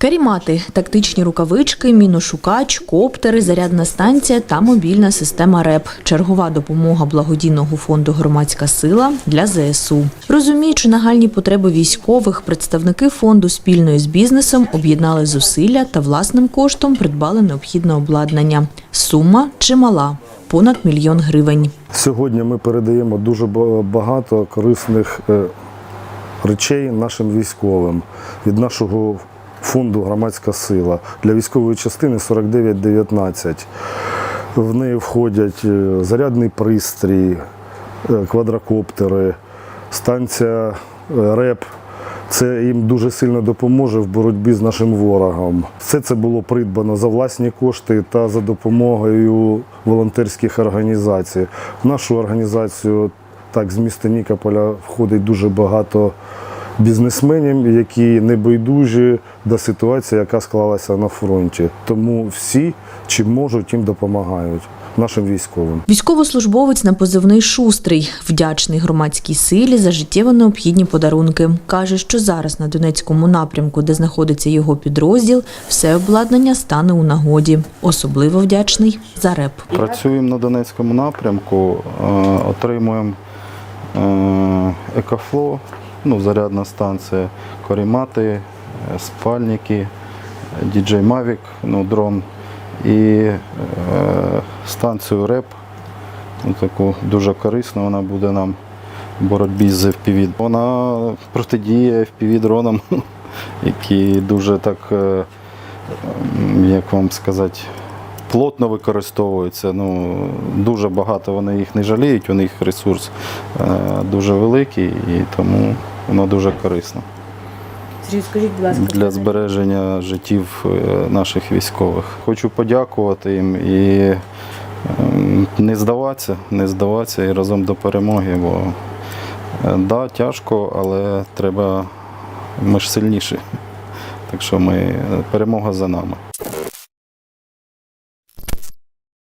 Карімати, тактичні рукавички, міношукач, коптери, зарядна станція та мобільна система РЕП. Чергова допомога благодійного фонду Громадська сила для ЗСУ. Розуміючи нагальні потреби військових, представники фонду спільно з бізнесом об'єднали зусилля та власним коштом придбали необхідне обладнання. Сума чимала понад мільйон гривень. Сьогодні ми передаємо дуже багато корисних е, речей нашим військовим від нашого фонду Громадська сила для військової частини 4919. В неї входять е, зарядний пристрій, е, квадрокоптери, станція е, РЕП. Це їм дуже сильно допоможе в боротьбі з нашим ворогом. Все це було придбано за власні кошти та за допомогою волонтерських організацій. В нашу організацію так з міста Нікополя входить дуже багато бізнесменів, які не байдужі до ситуації, яка склалася на фронті. Тому всі, чим можуть, їм допомагають нашим військовим. Військовослужбовець на позивний шустрий, вдячний громадській силі за життєво необхідні подарунки. Каже, що зараз на Донецькому напрямку, де знаходиться його підрозділ, все обладнання стане у нагоді. Особливо вдячний за реп. Працюємо на Донецькому напрямку, е, отримуємо е, екофло, ну, зарядна станція, корімати, е, спальники, DJ Mavic, ну, дрон і е, станцію РЕП. Ну, Таку дуже корисну вона буде нам в боротьбі з FPV. Вона протидіє FPV-дронам, які дуже так, е, як вам сказати, плотно використовуються. Ну, дуже багато вони їх не жаліють, у них ресурс е, дуже великий і тому воно дуже корисно скажіть, будь ласка, для збереження життів е, наших військових. Хочу подякувати їм і ем, не здаватися, не здаватися і разом до перемоги, бо е, да, тяжко, але треба, ми ж сильніші. Так що ми, перемога за нами.